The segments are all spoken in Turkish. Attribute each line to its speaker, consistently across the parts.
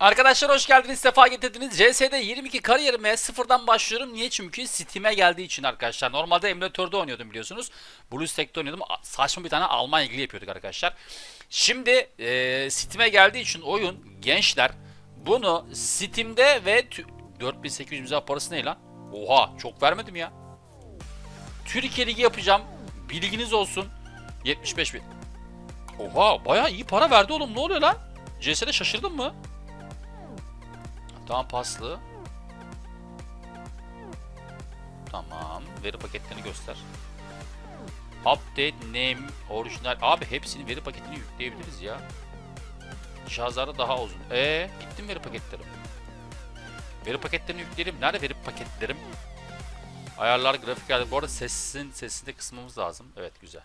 Speaker 1: Arkadaşlar hoş geldiniz, sefa getirdiniz. CS'de 22 kariyerime sıfırdan başlıyorum. Niye? Çünkü Steam'e geldiği için arkadaşlar. Normalde emülatörde oynuyordum biliyorsunuz. BlueStack'te oynuyordum. Saçma bir tane Alman ilgili yapıyorduk arkadaşlar. Şimdi e, Steam'e geldiği için oyun gençler bunu Steam'de ve tü- 4800 imza parası ne lan? Oha çok vermedim ya. Türkiye Ligi yapacağım. Bilginiz olsun. 75 bin. Oha bayağı iyi para verdi oğlum. Ne oluyor lan? CS'de şaşırdın mı? Tamam paslı. Tamam. Veri paketlerini göster. Update name orijinal. Abi hepsini veri paketini yükleyebiliriz ya. Cihazlarda daha uzun. E gittim veri paketlerim. Veri paketlerini yükleyelim. Nerede veri paketlerim? Ayarlar, grafikler. Bu arada sesin sesinde kısmamız lazım. Evet güzel.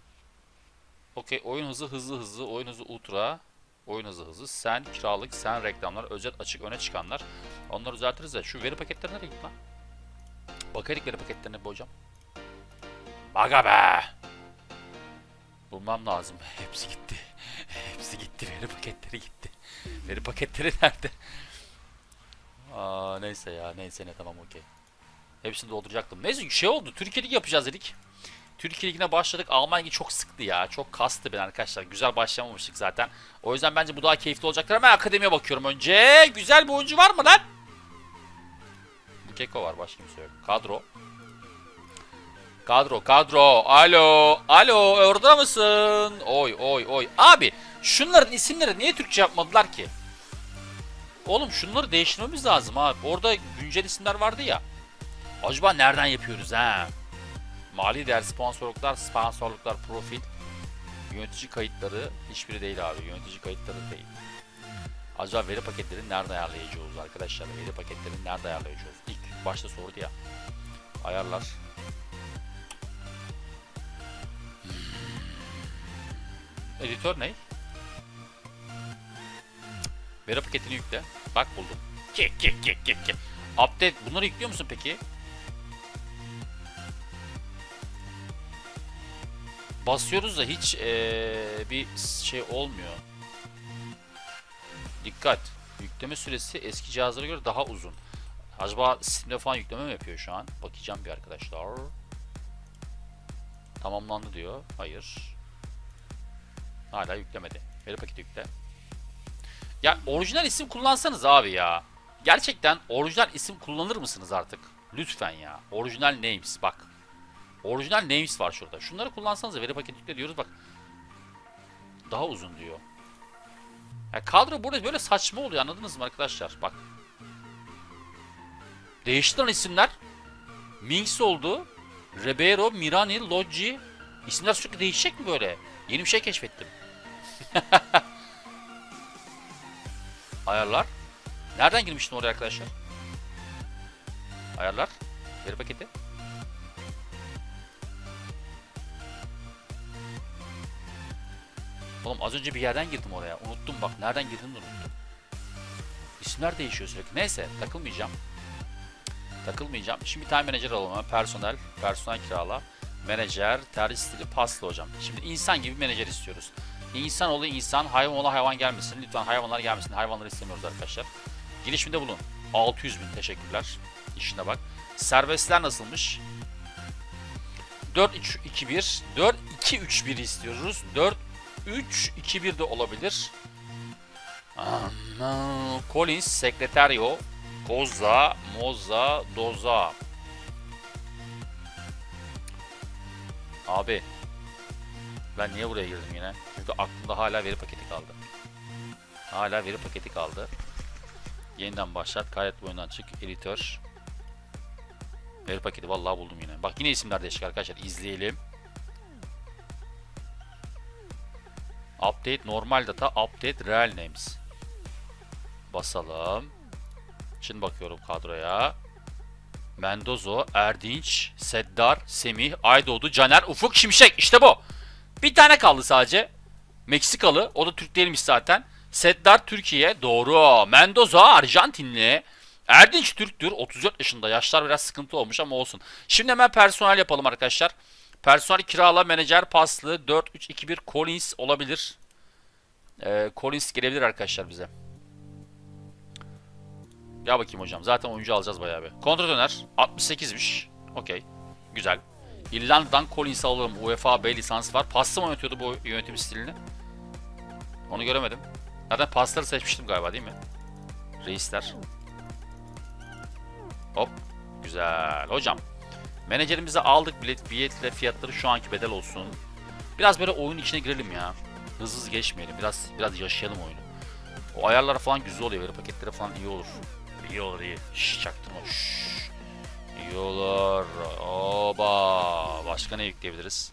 Speaker 1: Okey. Oyun hızı hızlı hızlı. Oyun hızı ultra. Oyun hızı hızı. Sen kiralık, sen reklamlar, özet açık öne çıkanlar. Onları düzeltiriz de şu veri paketleri nereye gitti lan? Bakarık veri paketlerine bu hocam. Baga be! Bulmam lazım. Hepsi gitti. Hepsi gitti. Veri paketleri gitti. Veri paketleri nerede? Aa, neyse ya. Neyse ne tamam okey. Hepsini dolduracaktım. Neyse şey oldu. Türkiye Ligi yapacağız dedik. Türkiye Ligi'ne başladık. Almanya çok sıktı ya. Çok kastı beni arkadaşlar. Güzel başlamamıştık zaten. O yüzden bence bu daha keyifli olacaktır. Hemen akademiye bakıyorum önce. Güzel bir oyuncu var mı lan? Keko var. Başka kimse yok. Kadro. Kadro, kadro. Alo, alo. Orada mısın? Oy, oy, oy. Abi, şunların isimleri niye Türkçe yapmadılar ki? Oğlum şunları değiştirmemiz lazım abi. Orada güncel isimler vardı ya. Acaba nereden yapıyoruz ha? Mali değer sponsorluklar, sponsorluklar, profil, yönetici kayıtları hiçbiri değil abi. Yönetici kayıtları değil. Acaba veri paketlerini nerede ayarlayacağız arkadaşlar? Veri paketlerini nerede ayarlayacağız? İlk başta sordu ya. Ayarlar. Editör ne? Veri paketini yükle. Bak buldum. Kek kek kek kek kek. Update. Bunları yüklüyor musun peki? Basıyoruz da hiç eee, bir şey olmuyor. Dikkat. Yükleme süresi eski cihazlara göre daha uzun. Acaba Steam'de falan yükleme mi yapıyor şu an? Bakacağım bir arkadaşlar. Tamamlandı diyor. Hayır. Hala yüklemedi. Veri paketi yükle. Ya orijinal isim kullansanız abi ya. Gerçekten orijinal isim kullanır mısınız artık? Lütfen ya. Orijinal names bak. Orijinal names var şurada. Şunları kullansanız veri paketi yükle diyoruz bak. Daha uzun diyor. Ya kadro burada böyle saçma oluyor anladınız mı arkadaşlar? Bak. Değişti lan isimler. Minx oldu. Ribeiro, Mirani, Loggi. İsimler sürekli değişecek mi böyle? Yeni bir şey keşfettim. Ayarlar. Nereden girmiştin oraya arkadaşlar? Ayarlar. Veri paketi. Oğlum az önce bir yerden girdim oraya. Unuttum bak. Nereden girdiğimi de unuttum. İsimler değişiyor sürekli. Neyse takılmayacağım. Takılmayacağım. Şimdi bir tane menajer alalım. Personel. Personel kirala. Menajer. Tercih stili paslı hocam. Şimdi insan gibi menajer istiyoruz. İnsan oğlu insan. Hayvan oğlu hayvan gelmesin. Lütfen hayvanlar gelmesin. Hayvanları istemiyoruz arkadaşlar. Girişimde bulun. 600 bin teşekkürler. İşine bak. Serbestler nasılmış? 4-3-2-1 4-2-3-1 istiyoruz. 4-3-2-1 de olabilir. Collins, Secretario, Goza, Moza, Doza. Abi. Ben niye buraya girdim yine? Çünkü aklımda hala veri paketi kaldı. Hala veri paketi kaldı. Yeniden başlat. Kaydet bu oyundan çık. Editör. Veri paketi vallahi buldum yine. Bak yine isimler değişik arkadaşlar. İzleyelim. Update normal data, update real names. Basalım. Şimdi bakıyorum kadroya. Mendozo, Erdinç, Seddar, Semih, Aydoğdu, Caner, Ufuk, Şimşek. İşte bu. Bir tane kaldı sadece. Meksikalı. O da Türk değilmiş zaten. Seddar Türkiye. Doğru. Mendoza Arjantinli. Erdinç Türktür. 34 yaşında. Yaşlar biraz sıkıntı olmuş ama olsun. Şimdi hemen personel yapalım arkadaşlar. Personel kirala, menajer paslı. 4-3-2-1 Collins olabilir. Ee, Collins gelebilir arkadaşlar bize. Gel bakayım hocam. Zaten oyuncu alacağız bayağı bir. Kontrol döner. 68'miş. Okey. Güzel. İrlanda'dan Collins alırım. UEFA B lisansı var. Paslı mı oynatıyordu bu yönetim stilini? Onu göremedim. Zaten pasları seçmiştim galiba değil mi? Reisler. Hop. Güzel. Hocam. Menajerimizi aldık bilet, biletle fiyatları şu anki bedel olsun. Biraz böyle oyun içine girelim ya. Hızlı hızlı geçmeyelim. Biraz biraz yaşayalım oyunu. O ayarlar falan güzel oluyor. Veri paketleri falan iyi olur. İyi olur iyi. Şşş çaktırma. Şşş. İyi olur. Oba. Başka ne yükleyebiliriz?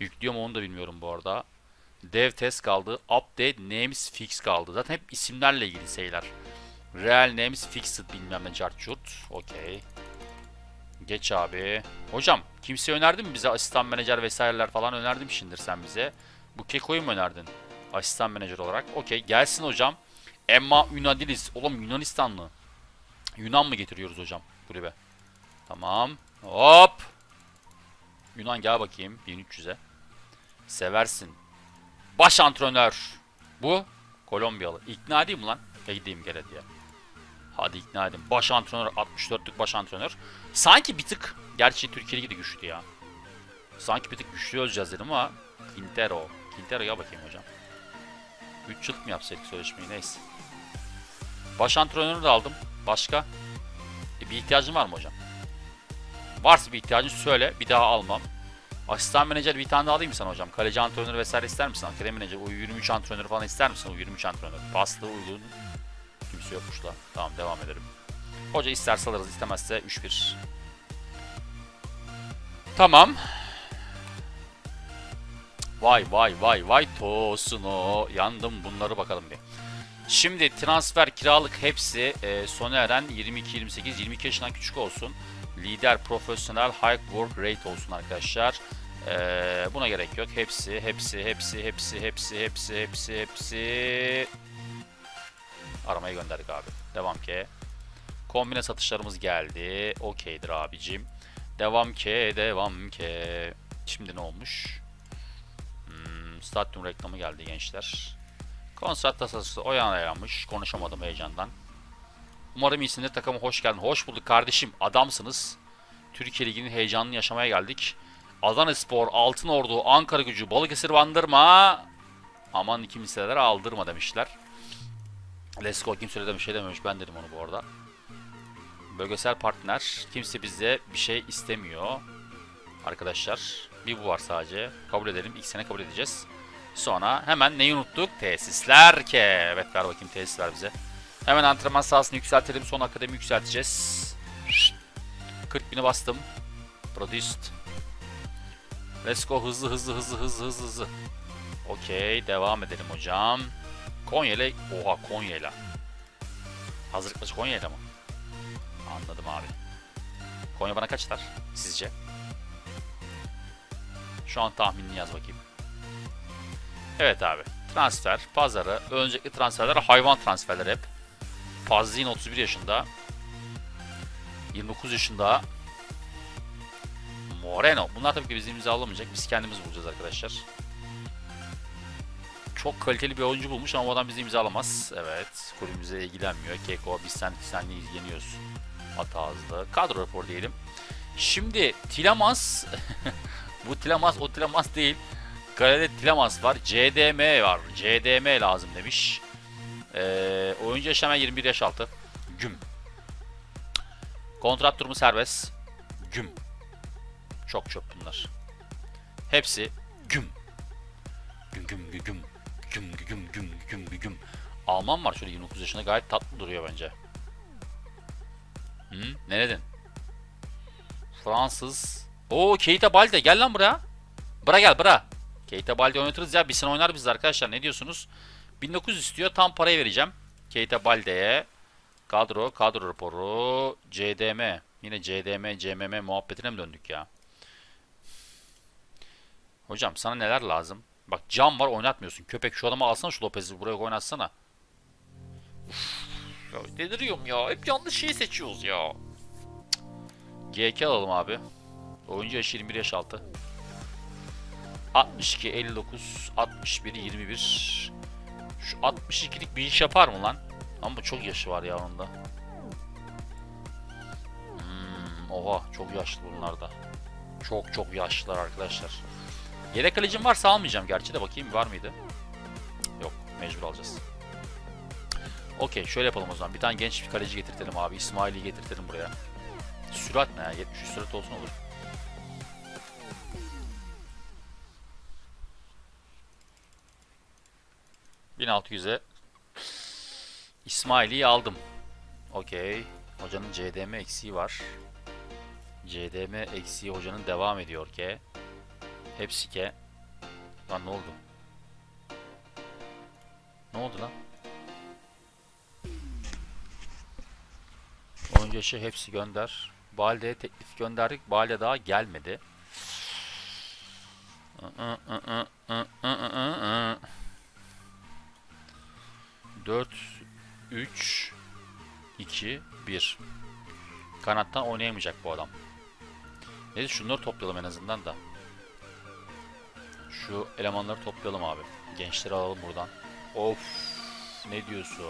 Speaker 1: Yüklüyor mu onu da bilmiyorum bu arada. Dev test kaldı. Update names fix kaldı. Zaten hep isimlerle ilgili şeyler. Real names fixed bilmem ne churt. Okey. Geç abi. Hocam kimse önerdi mi bize asistan menajer vesaireler falan önerdim şimdidir sen bize. Bu Keko'yu mu önerdin? Asistan menajer olarak. Okey gelsin hocam. Emma Yunadilis. Oğlum Yunanistanlı. Yunan mı getiriyoruz hocam kulübe? Tamam. Hop. Yunan gel bakayım 1300'e. Seversin. Baş antrenör. Bu Kolombiyalı. İkna edeyim mi lan? Gideyim gel hadi ya. Hadi ikna edeyim. Baş antrenör 64'lük baş antrenör. Sanki bir tık gerçi Türkiye Ligi de güçlü ya. Sanki bir tık güçlü öleceğiz dedim ama Quintero. Quintero'ya bakayım hocam. 3 yıl mı yapsaydık sözleşmeyi neyse. Baş antrenörü de aldım. Başka? E, bir ihtiyacın var mı hocam? Varsa bir ihtiyacın söyle. Bir daha almam. Asistan menajer bir tane daha alayım mı sana hocam? Kaleci antrenörü vesaire ister misin? Akademi menajer, U23 antrenörü falan ister misin? U23 antrenörü. Paslı, uygun. Kimse yokmuş la. Tamam devam edelim. Hoca isterse alırız, istemezse 3-1. Tamam. Vay vay vay vay tosunu. Yandım bunları bakalım bir. Şimdi transfer, kiralık hepsi e, sona eren 22-28, 22 yaşından küçük olsun. Lider, profesyonel, high work rate olsun arkadaşlar. E, buna gerek yok. Hepsi, hepsi, hepsi, hepsi, hepsi, hepsi, hepsi, hepsi. Aramaya gönderdik abi. Devam ki. Kombine satışlarımız geldi. Okeydir abicim. Devam ki, devam ki. Şimdi ne olmuş? Hmm, stadyum reklamı geldi gençler. Konser tasarısı oyanaylanmış. Konuşamadım heyecandan. Umarım iyisindir. Takıma hoş geldin. Hoş bulduk kardeşim. Adamsınız. Türkiye Ligi'nin heyecanını yaşamaya geldik. Adana Spor, Altın Ordu, Ankara Gücü, Balıkesir Bandırma. Aman kimseler aldırma demişler. Let's go kimse öyle bir şey dememiş. Ben dedim onu bu arada. Bölgesel partner. Kimse bize bir şey istemiyor. Arkadaşlar. Bir bu var sadece. Kabul edelim. İlk sene kabul edeceğiz. Sonra hemen neyi unuttuk? Tesisler ki. Evet ver bakayım tesisler bize. Hemen antrenman sahasını yükseltelim. Son akademi yükselteceğiz. 40 bini bastım. Produced. Let's go hızlı hızlı hızlı hızlı hızlı hızlı. Okey devam edelim hocam. Konya'yla oha Konya'yla. Hazırlık maçı Konya'yla mı? Anladım abi. Konya bana kaç atar sizce? Şu an tahminini yaz bakayım. Evet abi. Transfer, pazarı, öncelikli transferler hayvan transferleri hep. Fazlin 31 yaşında. 29 yaşında. Moreno. Bunlar tabii ki bizim imzalamayacak. Biz kendimiz bulacağız arkadaşlar. Çok kaliteli bir oyuncu bulmuş ama o adam bizi imzalamaz. Evet. Kulübümüze ilgilenmiyor. Keko biz sen, senle ilgileniyoruz. Hata hızlı. Kadro raporu diyelim. Şimdi Tilemans. Bu Tilemans o Tilemans değil. Kalede Tilemans var. CDM var. CDM lazım demiş. Ee, oyuncu yaş hemen 21 yaş altı. Güm. Kontrat durumu serbest. Güm. Çok çöp bunlar. Hepsi güm. Güm güm güm güm. Güm güm güm güm güm. Alman var şöyle 29 yaşında gayet tatlı duruyor bence. Hı? Ne dedin? Fransız. Oo Keita Balde gel lan buraya. Bıra gel bıra. Keita Balde oynatırız ya. Bir sene oynar biz arkadaşlar. Ne diyorsunuz? 1900 istiyor. Tam parayı vereceğim. Keita Balde'ye. Kadro, kadro raporu, CDM. Yine CDM, CMM muhabbetine mi döndük ya? Hocam sana neler lazım? Bak cam var oynatmıyorsun. Köpek şu adamı alsana şu Lopez'i buraya oynatsana. Uf, ya deliriyorum ya. Hep yanlış şeyi seçiyoruz ya. GK alalım abi. Oyuncu yaşı 21 yaş altı. 62, 59, 61, 21. Şu 62'lik bir iş yapar mı lan? Ama çok yaşı var ya onun da. Oha çok yaşlı bunlar da. Çok çok yaşlılar arkadaşlar. Yedek kalecim varsa almayacağım gerçi de bakayım var mıydı? Yok mecbur alacağız. Okey şöyle yapalım o zaman. Bir tane genç bir kaleci getirtelim abi. İsmail'i getirtelim buraya. Sürat ne ya? 73 sürat olsun olur. ...1600'e... İsmail'i aldım. Okey. Hocanın CDM eksiği var. CDM eksiği hocanın devam ediyor ki. Hepsi ke. Lan ne oldu? Ne oldu lan? Oyuncu yaşı hepsi gönder. Balde'ye teklif gönderdik. Balde daha gelmedi. 4 3 2 1 Kanattan oynayamayacak bu adam. Neyse şunları toplayalım en azından da. Şu elemanları toplayalım abi. Gençleri alalım buradan. Of ne diyorsun?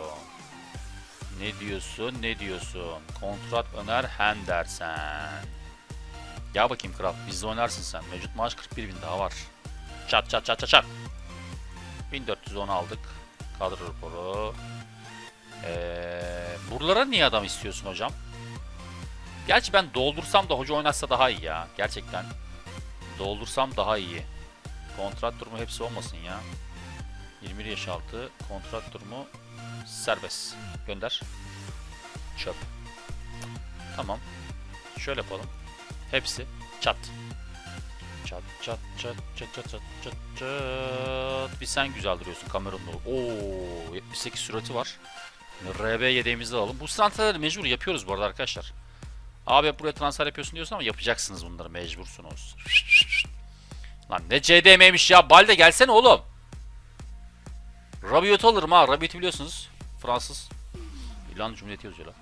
Speaker 1: Ne diyorsun? Ne diyorsun? Kontrat öner Henderson. Gel bakayım kral. Bizde oynarsın sen. Mevcut maaş 41 bin daha var. Çat çat çat çat çat. 1410 aldık. Kadro raporu. Ee, buralara niye adam istiyorsun hocam? Gerçi ben doldursam da hoca oynatsa daha iyi ya. Gerçekten. Doldursam daha iyi. Kontrat durumu hepsi olmasın ya. 21 yaş altı. Kontrat durumu serbest. Gönder. Çöp. Tamam. Şöyle yapalım. Hepsi çat. Çat çat çat çat çat çat çat çat. Bir sen güzel duruyorsun Kamerunlu. Oo 78 sürati var. RB yedeğimizi alalım. Bu transferleri mecbur yapıyoruz bu arada arkadaşlar. Abi buraya transfer yapıyorsun diyorsun ama yapacaksınız bunları mecbursunuz. Lan ne CDM'ymiş ya. Balde gelsene oğlum. Rabiot alırım ha. Rabiot'u biliyorsunuz. Fransız. İlan Cumhuriyeti yazıyor lan.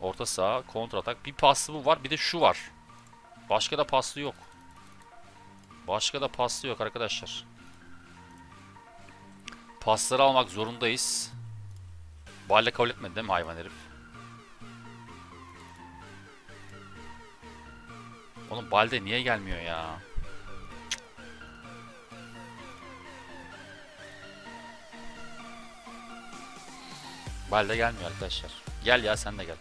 Speaker 1: Orta saha, kontra atak. Bir paslı bu var, bir de şu var. Başka da paslı yok. Başka da paslı yok arkadaşlar. Pasları almak zorundayız. Balde kabul etmedi değil mi hayvan herif? Oğlum Balde niye gelmiyor ya? Balde gelmiyor arkadaşlar. Gel ya sen de gel.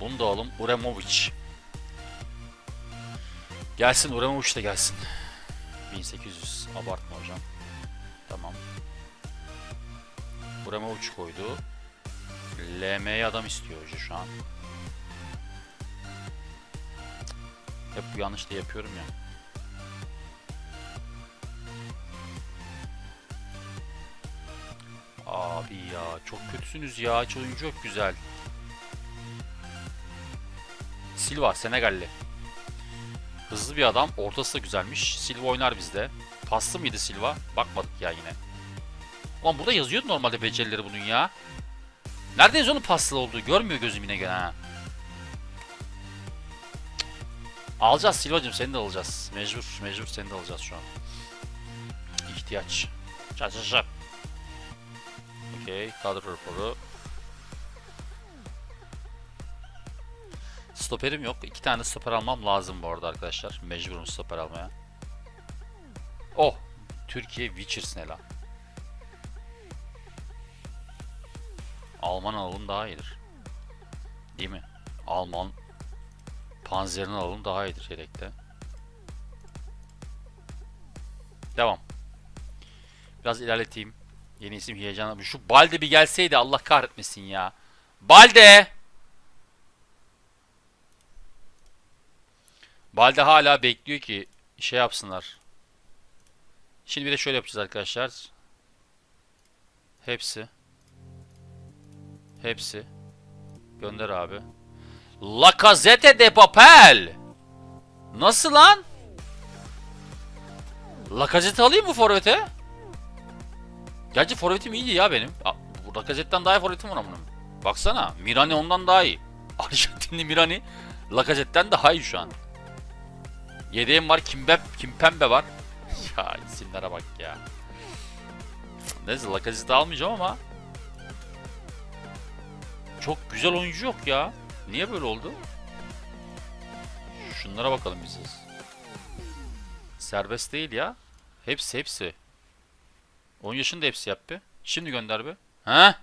Speaker 1: Bunu da alalım. Uremovic. Gelsin Uremovic de gelsin. 1800 abartma hocam. Tamam. Uremovic koydu. LM'ye adam istiyor hoca şu an. Hep bu yanlış yapıyorum ya. Abi ya çok kötüsünüz ya. Hiç oyuncu yok güzel. Silva Senegalli. Hızlı bir adam. Ortası da güzelmiş. Silva oynar bizde. Paslı mıydı Silva? Bakmadık ya yine. Ulan burada yazıyordu normalde becerileri bunun ya. Nerede yazıyor onun paslı olduğu? Görmüyor gözüm yine gene ha. Alacağız Silva'cım seni de alacağız. Mecbur, mecbur seni de alacağız şu an. İhtiyaç. Çat çat çat. Okey, kadro raporu. Stoperim yok. İki tane stoper almam lazım bu arada arkadaşlar. Mecburum stoper almaya. Oh! Türkiye Witchers ne lan? Alman alalım daha iyidir. Değil mi? Alman Panzer'ini alalım daha iyidir yedekte. Devam. Biraz ilerleteyim. Yeni isim heyecanlı. Şu Balde bir gelseydi Allah kahretmesin ya. Balde! Balde hala bekliyor ki şey yapsınlar. Şimdi bir de şöyle yapacağız arkadaşlar. Hepsi. Hepsi. Gönder abi. La Casette de Papel. Nasıl lan? La Casette alayım mı forvete? Gerçi forvetim iyiydi ya benim. A- Bu La Cazette'den daha iyi forvetim var amınım. Baksana. Mirani ondan daha iyi. Arjantinli Mirani La Cazette'den daha iyi şu an. Yedeğim var. Kimbep, Kimpembe var. ya isimlere bak ya. Neyse La Casette almayacağım ama çok güzel oyuncu yok ya. Niye böyle oldu? Şunlara bakalım biz. Serbest değil ya. Hepsi hepsi. 10 yaşında hepsi yap bir. Şimdi gönder bir. He?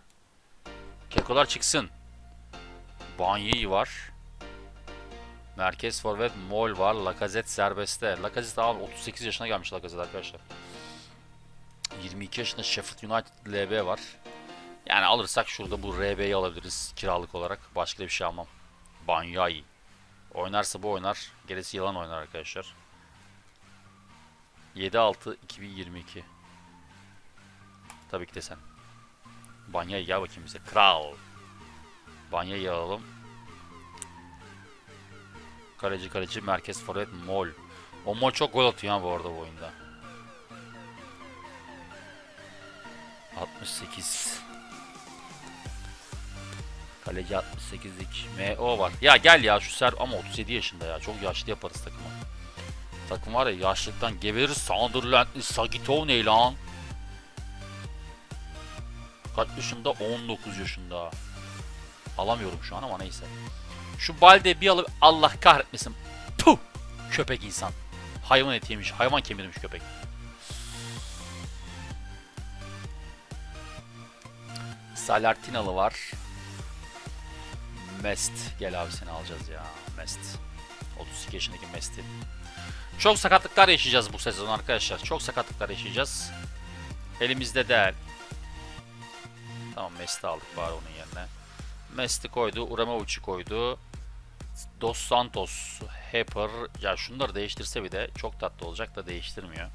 Speaker 1: Kekolar çıksın. Banyi var. Merkez forvet Mol var. Lacazette serbestte. Lacazette abi 38 yaşına gelmiş Lacazette arkadaşlar. 22 yaşında Sheffield United LB var. Yani alırsak şurada bu RB'yi alabiliriz kiralık olarak. Başka bir şey almam. Banyai. Oynarsa bu oynar. Gerisi yılan oynar arkadaşlar. 7-6 2022. Tabii ki de sen. Banya'yı gel bakayım bize. Kral. Banya'yı alalım. Kaleci kaleci merkez forvet Mol. O Mol çok gol atıyor ha bu arada bu oyunda. 68. Kaleci 68'lik. MO var. Ya gel ya şu ser ama 37 yaşında ya. Çok yaşlı yaparız takımı. Takım var ya yaşlıktan geberir. Sunderland'li Sagito ne lan? Kaç yaşında? 19 yaşında. Alamıyorum şu an ama neyse. Şu balde bir alıp Allah kahretmesin. Puh! Köpek insan. Hayvan eti yemiş. Hayvan kemirmiş köpek. Salartinalı var. Mest. Gel abi seni alacağız ya. Mest. 32 yaşındaki Mest'i. Çok sakatlıklar yaşayacağız bu sezon arkadaşlar. Çok sakatlıklar yaşayacağız. Elimizde değil. Tamam Mest'i aldık bari onun yerine. Mest'i koydu. Uramovic'i koydu. Dos Santos, Hepper. Ya şunları değiştirse bir de çok tatlı olacak da değiştirmiyor.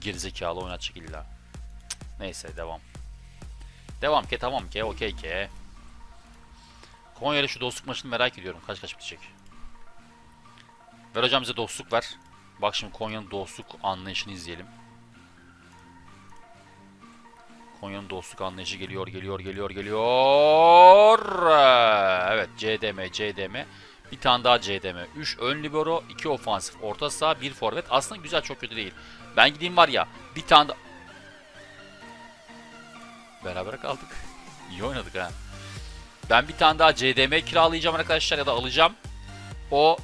Speaker 1: Gerizekalı oynatacak illa. Cık, Neyse devam. Devam ki tamam ki okey ki. Konya'yla şu dostluk maçını merak ediyorum. Kaç kaç bitecek? Ver hocam bize dostluk ver. Bak şimdi Konya'nın dostluk anlayışını izleyelim. Konya'nın dostluk anlayışı geliyor, geliyor, geliyor, geliyor. Evet, CDM, CDM. Bir tane daha CDM. 3 ön libero, 2 ofansif, orta saha, 1 forvet. Aslında güzel, çok kötü değil. Ben gideyim var ya, bir tane da... Beraber kaldık. İyi oynadık ha. Ben bir tane daha CDM kiralayacağım arkadaşlar ya da alacağım. O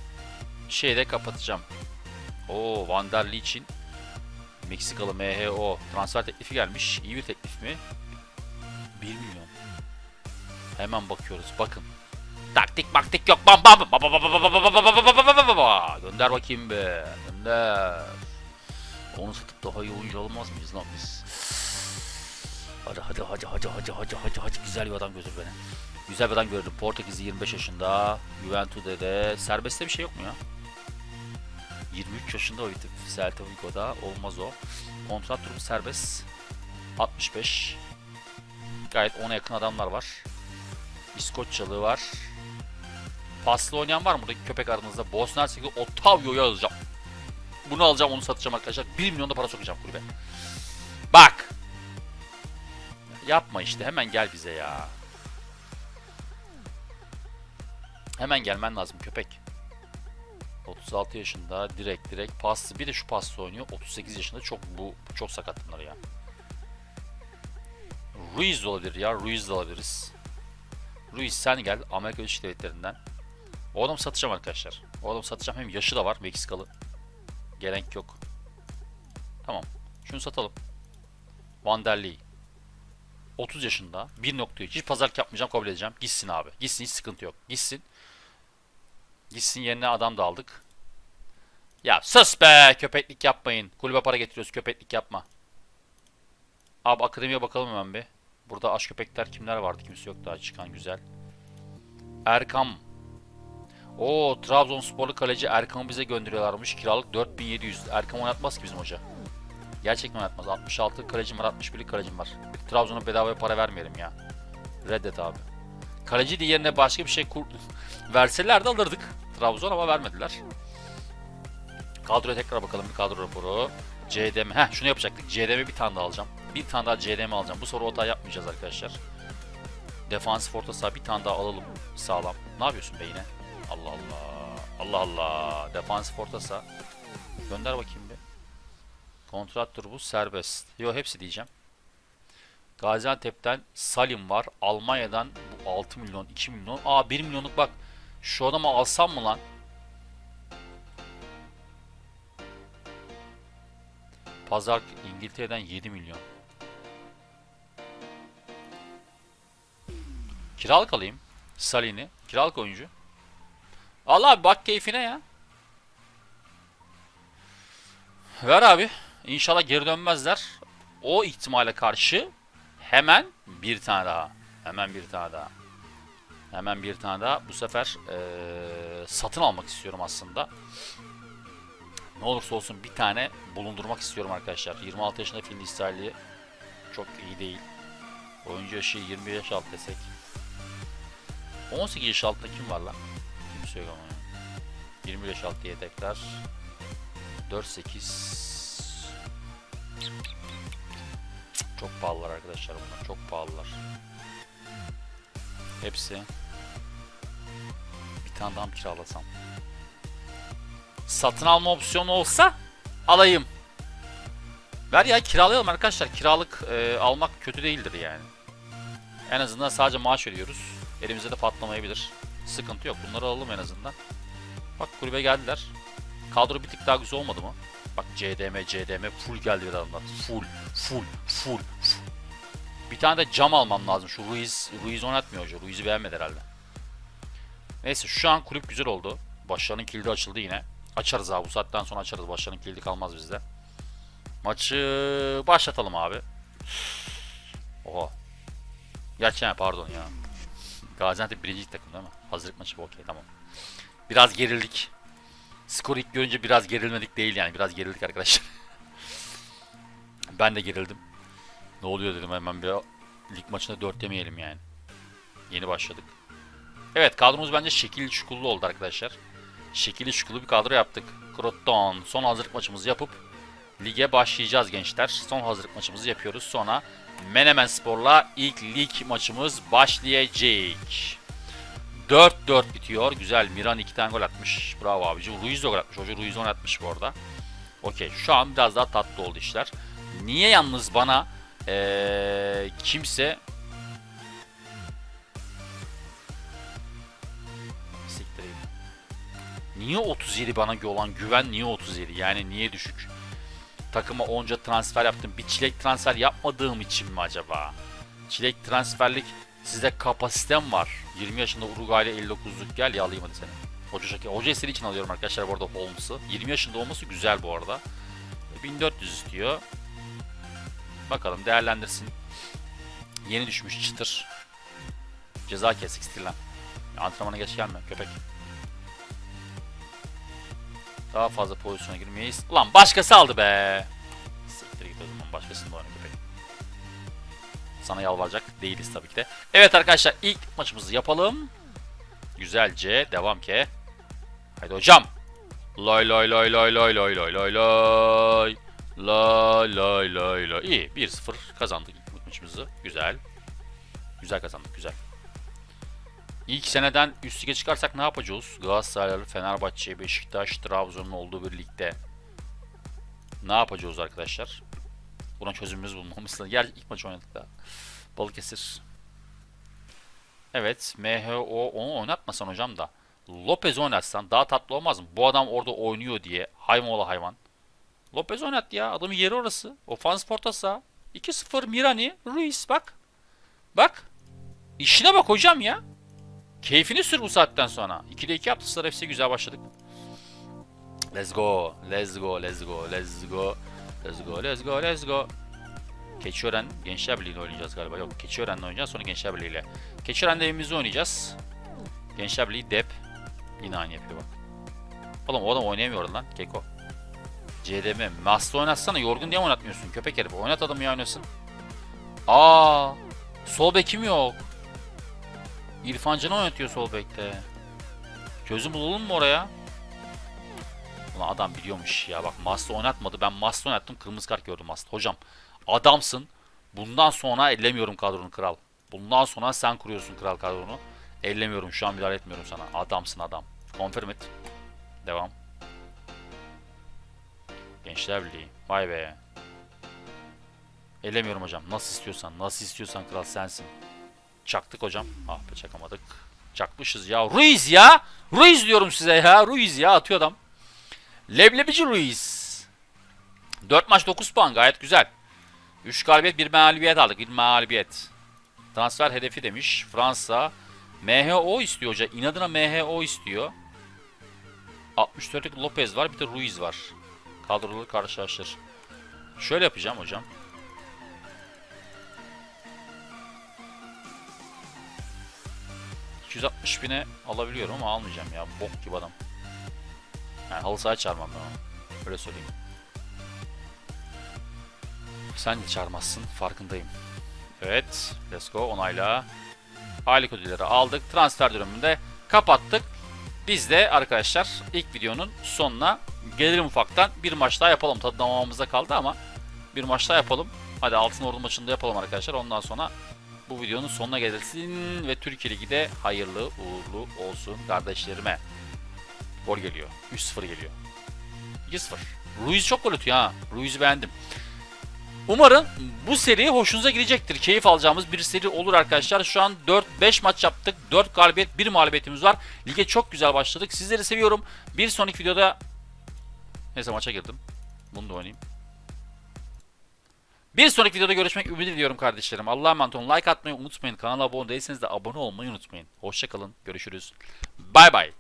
Speaker 1: şeyde kapatacağım. Oo Van der için Meksikalı MHO transfer teklifi gelmiş. İyi bir teklif mi? 1 milyon. Hemen bakıyoruz. Bakın. Taktik maktik yok. Bam bam. Gönder bakayım be. Gönder. Onu satıp daha iyi oyuncu almaz mıyız lan biz? Hadi hadi hadi hadi hadi hadi hadi hadi güzel bir adam gözür beni. Güzel bir adam gördüm. Portekizli 25 yaşında. Juventus'de de serbestte bir şey yok mu ya? 23 yaşında o itip Celta Vigo'da. Olmaz o. Kontrat durumu serbest. 65. Gayet ona yakın adamlar var. İskoçyalı var. Paslı oynayan var mı buradaki köpek aranızda? Bosna Hersek'de Otavio'yu alacağım. Bunu alacağım onu satacağım arkadaşlar. 1 milyon da para sokacağım kulübe. Bak. Yapma işte hemen gel bize ya. Hemen gelmen lazım köpek. 36 yaşında direkt direkt paslı bir de şu paslı oynuyor. 38 yaşında çok bu çok sakat bunlar ya. Ruiz olabilir ya. Ruiz de alabiliriz. Ruiz sen gel Amerika Birleşik Devletleri'nden. O adamı satacağım arkadaşlar. O adamı satacağım hem yaşı da var Meksikalı. Gelenk yok. Tamam. Şunu satalım. Van der Lee. 30 yaşında. 1.3. Hiç pazarlık yapmayacağım kabul edeceğim. Gitsin abi. Gitsin hiç sıkıntı yok. Gitsin. Gitsin yerine adam da aldık. Ya sus be köpeklik yapmayın. Kulübe para getiriyoruz köpeklik yapma. Abi akademiye bakalım hemen bir. Burada aşk köpekler kimler vardı? Kimse yok daha çıkan güzel. Erkam. O Trabzonsporlu kaleci Erkam'ı bize gönderiyorlarmış. Kiralık 4700. Erkam oynatmaz ki bizim hoca. Gerçekten oynatmaz. 66 kalecim var, 61'lik kalecim var. Trabzon'a bedavaya para vermeyelim ya. Reddet abi. Kaleci yerine başka bir şey verseler de alırdık. Trabzon ama vermediler. Kadroya tekrar bakalım bir kadro raporu. CDM. Heh şunu yapacaktık. CDM bir tane daha alacağım. Bir tane daha CDM alacağım. Bu soru hata yapmayacağız arkadaşlar. Defansif orta saha bir tane daha alalım sağlam. Ne yapıyorsun be yine? Allah Allah. Allah Allah. Defansif orta saha. Gönder bakayım bir. Kontrat bu serbest. Yo hepsi diyeceğim. Gaziantep'ten Salim var. Almanya'dan 6 milyon, 2 milyon. Aa 1 milyonluk bak. Şu adamı alsam mı lan? Pazar İngiltere'den 7 milyon. Kiralık alayım. Salini. Kiralık oyuncu. Al abi bak keyfine ya. Ver abi. İnşallah geri dönmezler. O ihtimale karşı hemen bir tane daha. Hemen bir tane daha. Hemen bir tane daha. Bu sefer eee, satın almak istiyorum aslında. Ne olursa olsun bir tane bulundurmak istiyorum arkadaşlar. 26 yaşında Fil çok iyi değil. Oyuncu yaşı 20 yaş alt desek. 18 yaş altta kim var lan? Kimse yok ama. ya. 20 yaş alt yedekler. 4-8 Çok pahalılar arkadaşlar bunlar. Çok pahalılar. Hepsi. Bir tane daha mı kiralasam? Satın alma opsiyonu olsa alayım. Ver ya kiralayalım arkadaşlar. Kiralık e, almak kötü değildir yani. En azından sadece maaş veriyoruz. Elimizde de patlamayabilir. Sıkıntı yok. Bunları alalım en azından. Bak kulübe geldiler. Kadro bir tık daha güzel olmadı mı? Bak CDM, CDM full geldi bir adamlar. Full, full, full. Bir tane de cam almam lazım. Şu Ruiz, Ruiz oynatmıyor hoca. Ruiz'i beğenmedi herhalde. Neyse şu an kulüp güzel oldu. Başlarının kilidi açıldı yine. Açarız abi bu saatten sonra açarız. Başlarının kilidi kalmaz bizde. Maçı başlatalım abi. Oha. Gerçi pardon ya. Gaziantep birinci takım değil mi? Hazırlık maçı bu okey tamam. Biraz gerildik. Skoru ilk görünce biraz gerilmedik değil yani. Biraz gerildik arkadaşlar. ben de gerildim. Ne oluyor dedim hemen bir lig maçında 4 demeyelim yani. Yeni başladık. Evet kadromuz bence şekilli şukullu oldu arkadaşlar. Şekilli şukullu bir kadro yaptık. Croton son hazırlık maçımızı yapıp lige başlayacağız gençler. Son hazırlık maçımızı yapıyoruz. Sonra Menemen Spor'la ilk lig maçımız başlayacak. 4-4 bitiyor. Güzel. Miran 2 tane gol atmış. Bravo abicim. Ruiz de gol atmış. Hoca Ruiz 10 atmış bu arada. Okey. Şu an biraz daha tatlı oldu işler. Niye yalnız bana ee, kimse Siktireyim. Niye 37 bana olan güven niye 37? Yani niye düşük? Takıma onca transfer yaptım. Bir çilek transfer yapmadığım için mi acaba? Çilek transferlik sizde kapasitem var. 20 yaşında Uruguay'la 59'luk gel ya alayım hadi seni. Hoca şaka. Hoca eseri için alıyorum arkadaşlar bu arada Holmes'ı. 20 yaşında olması güzel bu arada. 1400 istiyor. Bakalım değerlendirsin. Yeni düşmüş çıtır. Ceza kesik stilen. Antrenmana geç gelme köpek. Daha fazla pozisyona girmeyiz. Ulan başkası aldı be. Siktir git o zaman başkasını bana köpek. Sana yalvaracak değiliz tabii ki de. Evet arkadaşlar ilk maçımızı yapalım. Güzelce devam ki. Haydi hocam. Loy loy loy loy loy loy loy loy loy. Loy loy loy loy. İyi 1-0 kazandık ilk maçımızı. Güzel. Güzel kazandık güzel. İlk seneden üst lige çıkarsak ne yapacağız? Galatasaray, Fenerbahçe, Beşiktaş, Trabzon'un olduğu bir ligde ne yapacağız arkadaşlar? Buna çözümümüz bulmamız lazım. Yer ilk maç oynadık da. Balıkesir. Evet. MHO onu oynatmasan hocam da. Lopez oynatsan daha tatlı olmaz mı? Bu adam orada oynuyor diye. Hayvan ola hayvan. Lopez oynat ya. Adamın yeri orası. Ofans porta saha. 2-0 Mirani. Ruiz bak. Bak. İşine bak hocam ya. Keyfini sür bu saatten sonra. 2'de 2 yaptı Star FC güzel başladık. Let's go. Let's go. Let's go. Let's go. Let's go. Let's go. Let's go. Keçiören Gençler Birliği'yle oynayacağız galiba. Yok Keçiören'le oynayacağız sonra Gençler Birliği'yle. Keçiören'de evimizde oynayacağız. Gençler Birliği Dep. Yine aynı yapıyor bak. Oğlum o adam oynayamıyor lan Keko. CDM. Master oynatsana yorgun diye mi oynatmıyorsun köpek herif. Oynat adamı ya oynasın. Aa, Sol bekim yok. İrfan Can'ı oynatıyor sol bekte. Çözüm bulalım mı oraya? Ulan adam biliyormuş ya. Bak Mast'ı oynatmadı. Ben Mast'ı oynattım. Kırmızı kart gördüm Mast. Hocam adamsın. Bundan sonra ellemiyorum kadronu kral. Bundan sonra sen kuruyorsun kral kadronu. Ellemiyorum. Şu an müdahale etmiyorum sana. Adamsın adam. Confirm et. Devam. Gençler Birliği. Vay be. Ellemiyorum hocam. Nasıl istiyorsan. Nasıl istiyorsan kral sensin. Çaktık hocam. Ah be çakamadık. Çakmışız ya. Ruiz ya. Ruiz diyorum size ya. Ruiz ya atıyor adam. Leblebici Ruiz. 4 maç 9 puan gayet güzel. 3 galibiyet 1 mağlubiyet aldık. 1 mağlubiyet. Transfer hedefi demiş. Fransa. MHO istiyor hoca. İnadına MHO istiyor. 64'lük Lopez var. Bir de Ruiz var. Kadroları karşılaştır. Şöyle yapacağım hocam. ...260 bine alabiliyorum ama almayacağım ya. Bok gibi adam. Yani halı sahaya çağırmam ben onu. Öyle söyleyeyim. Sen de çağırmazsın. Farkındayım. Evet. Let's go. Onayla. Aylık ödülleri aldık. Transfer döneminde kapattık. Biz de arkadaşlar ilk videonun sonuna gelelim ufaktan. Bir maç daha yapalım. Tadı damağımızda kaldı ama bir maç daha yapalım. Hadi Altın Ordu maçında yapalım arkadaşlar. Ondan sonra bu videonun sonuna gelirsin ve Türkiye Ligi de hayırlı uğurlu olsun kardeşlerime. Gol geliyor. 3-0 geliyor. 2-0. Ruiz çok gol atıyor ha. Ruiz'i beğendim. Umarım bu seri hoşunuza gidecektir. Keyif alacağımız bir seri olur arkadaşlar. Şu an 4-5 maç yaptık. 4 galibiyet, 1 mağlubiyetimiz var. Lige çok güzel başladık. Sizleri seviyorum. Bir sonraki videoda... Neyse maça girdim. Bunu da oynayayım. Bir sonraki videoda görüşmek ümidi diliyorum kardeşlerim. Allah'a emanet olun. Like atmayı unutmayın. Kanala abone değilseniz de abone olmayı unutmayın. Hoşçakalın. Görüşürüz. Bay bay.